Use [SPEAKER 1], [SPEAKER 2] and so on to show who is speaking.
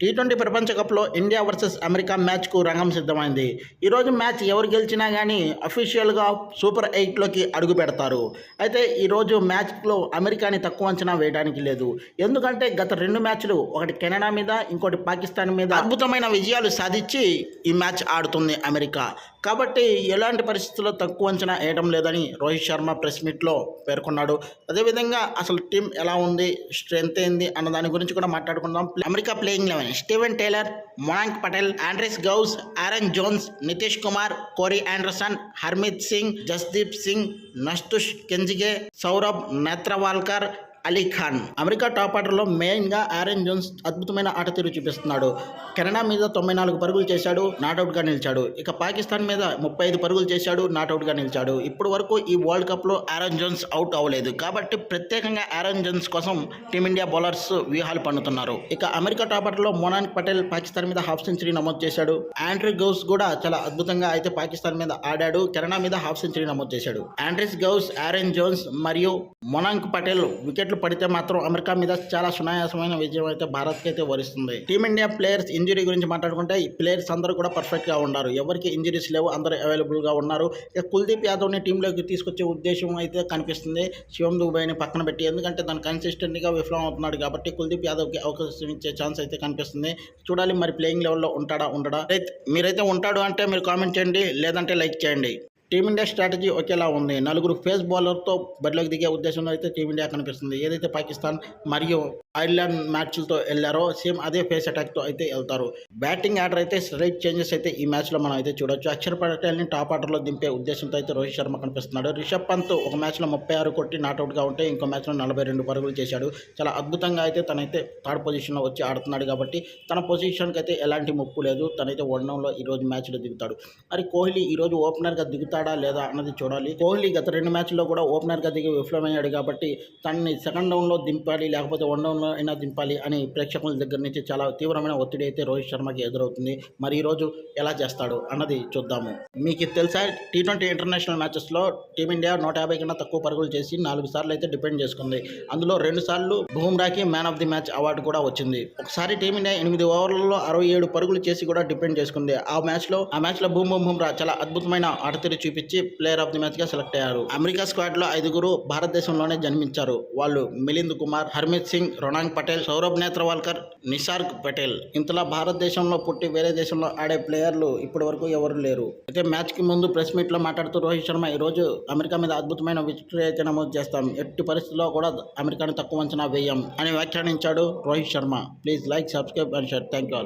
[SPEAKER 1] T twenty ప్రపంచ కప్లో India versus America మ్యాచ్కు రంగం సిద్ధమైంది. ఈరోజు మ్యాచ్ ఎవరు గెలిచినా కానీ అఫీషియల్గా సూపర్ ఎయిట్లోకి అడుగు పెడతారు. అయితే ఈరోజు మ్యాచ్లో అమెరికాని తక్కువ అంచనా వేయడానికి లేదు. ఎందుకంటే గత రెండు మ్యాచ్లు ఒకటి కెనడా మీద ఇంకోటి పాకిస్తాన్ మీద అద్భుతమైన విజయాలు సాధించి ఈ మ్యాచ్ ఆడుతుంది అమెరికా. కాబట్టి ఎలాంటి పరిస్థితుల్లో తక్కువ అంచనా వేయడం లేదని రోహిత్ శర్మ ప్రెస్ మీట్లో పేర్కొన్నాడు. అదేవిధంగా అసలు టీం ఎలా ఉంది స్ట్రెంత్ ఏంది అన్న దాని గురించి కూడా మాట్లాడుకుందాం. America playing eleven Steven Taylor Monank Patel Andries Gous Aaron Jones Nitish Kumar Corey Anderson Harmeet Singh Jasdeep Singh Nosthush Kenjige Saurabh Netravalkar Ali Khan. America top ఆర్డర్లో మెయిన్గా ఆరెన్ జోన్స్ అద్భుతమైన ఆట తీరు చూపిస్తున్నాడు. కెనడా మీద తొంభై నాలుగు పరుగులు చేశాడు నాటౌట్గా నిలిచాడు. ఇక పాకిస్తాన్ మీద ముప్పై ఐదు పరుగులు చేశాడు నాటౌట్గా నిలిచాడు. ఇప్పటి వరకు ఈ వరల్డ్ కప్లో ఆరెన్ జోన్స్ అవుట్ అవ్వలేదు. కాబట్టి ప్రత్యేకంగా ఆరెన్ జోన్స్ కోసం టీమిండియా బౌలర్స్ వ్యూహాలు పన్నుతున్నారు. ఇక అమెరికా టాప్ ఆర్డర్లో మోనాన్ పటేల్ పాకిస్తాన్ మీద హాఫ్ సెంచరీ నమోదు చేశాడు. ఆండ్రీ గౌస్ కూడా చాలా అద్భుతంగా అయితే పాకిస్తాన్ మీద ఆడాడు. కెనడా మీద హాఫ్ సెంచరీ నమోదు చేశాడు. ఆండ్రిస్ గౌస్ ఆరెన్ జోన్స్ మరియు మొనాంక్ పటేల్ వికెట్లు పడితే మాత్రం అమెరికా మీద చాలా సునాయాసమైన విజయం అయితే భారత్కి అయితే వరిస్తుంది. టీమిండియా ప్లేయర్స్ ఇంజరీ గురించి మాట్లాడుకుంటే ఈ ప్లేయర్స్ అందరూ కూడా పర్ఫెక్ట్గా ఉన్నారు. ఎవరికి ఇంజరీస్ లేవు అందరూ అవైలబుల్గా ఉన్నారు. ఇక కుల్దీప్ యాదవ్ని టీంలోకి తీసుకొచ్చే ఉద్దేశం అయితే కనిపిస్తుంది. శివం దుబాయ్ని పక్కన పెట్టి ఎందుకంటే తను కన్సిస్టెంట్గా విఫలం అవుతున్నాడు కాబట్టి కుల్దీప్ యాదవ్కి అవకాశం ఇచ్చే ఛాన్స్ అయితే కనిపిస్తుంది. చూడాలి మరి ప్లేయింగ్ లెవెల్లో ఉంటాడా ఉండడా? మీరైతే ఉంటాడు అంటే మీరు కామెంట్ చేయండి లేదంటే లైక్ చేయండి. టీమిండియా స్ట్రాటజీ ఒకేలా ఉంది. నలుగురు ఫేస్ బౌలర్తో బరిలోకి దిగే ఉద్దేశంలో అయితే టీమిండియా కనిపిస్తుంది. ఏదైతే పాకిస్తాన్ మరియు ఐర్లాండ్ మ్యాచ్లతో వెళ్ళారో సేమ్ అదే ఫేస్ అటాక్తో అయితే వెళ్తారు. బ్యాటింగ్ ఆర్డర్ అయితే స్ట్రైట్ చేంజెస్ అయితే ఈ మ్యాచ్లో మనం అయితే చూడొచ్చు. అక్షర్ పటేల్ని టాప్ ఆర్డర్లో దింపే ఉద్దేశంతో అయితే రోహిత్ శర్మ కనిపిస్తున్నాడు. రిషబ్ పంత్ ఒక మ్యాచ్లో ముప్పై ఆరు కొట్టి నాట్అవుట్గా ఉంటే ఇంకో మ్యాచ్లో నలభై రెండు పరుగులు చేశాడు. చాలా అద్భుతంగా అయితే తనైతే థర్డ్ పొజిషన్లో వచ్చి ఆడుతున్నాడు కాబట్టి తన పొజిషన్కి అయితే ఎలాంటి ముప్పు లేదు. తనైతే వన్డౌన్లో ఈరోజు మ్యాచ్లో దిగుతాడు. మరి కోహ్లీ ఈ రోజు ఓపెనర్గా దిగుతాడు? లేదా అన్నది చూడాలి. కోహ్లీ గత రెండు మ్యాచ్ల్లో కూడా ఓపెనర్గా దిగి విఫలమయ్యాడు కాబట్టి తనని సెకండ్ డౌన్లో దింపాలి లేకపోతే వన్ డౌన్లో అయినా దింపాలి అని ప్రేక్షకుల దగ్గర నుంచి చాలా తీవ్రమైన ఒత్తిడి అయితే రోహిత్ శర్మకి ఎదురవుతుంది. మరి ఈరోజు ఎలా చేస్తాడు అన్నది చూద్దాము. మీకు తెలుసా? టీ ట్వంటీ ఇంటర్నేషనల్ మ్యాచెస్లో టీమిండియా నూట యాభై కన్నా తక్కువ పరుగులు చేసి నాలుగు సార్లు అయితే డిపెండ్ చేసుకుంది. అందులో రెండు సార్లు బుమ్రాకి man of the match award కూడా వచ్చింది. ఒకసారి టీమిండియా ఎనిమిది ఓవర్లలో అరవై ఏడు పరుగులు చేసి కూడా డిపెండ్ చేసుకుంది. ఆ మ్యాచ్లో ఆ మ్యాచ్లో బూమ్ బుమ్రా చాలా అద్భుతమైన ఆట తెరిచి చూపించి ప్లేయర్ ఆఫ్ ది మ్యాచ్గా సెలెక్ట్ అయ్యారు. అమెరికా స్క్వాడ్లో ఐదుగురు భారతదేశంలోనే జన్మించారు. వాళ్ళు మిలింద్ కుమార్ హర్మిత్ సింగ్ రొనాంగ్ పటేల్ సౌరభ్ నేత్రవాల్కర్ నిషార్క్ పటేల్. ఇంతలా భారతదేశంలో పుట్టి వేరే దేశంలో ఆడే ప్లేయర్లు ఇప్పటి వరకు ఎవరు లేరు. అయితే మ్యాచ్కి ముందు ప్రెస్ మీట్లో మాట్లాడుతూ రోహిత్ శర్మ ఈ రోజు అమెరికా మీద అద్భుతమైన విక్టరీ అయితే నమోదు చేస్తాం. ఎట్టి పరిస్థితుల్లో కూడా అమెరికాని తక్కువ అంచనా వేయం అని వ్యాఖ్యానించాడు Rohit Sharma. Please like subscribe and share thank you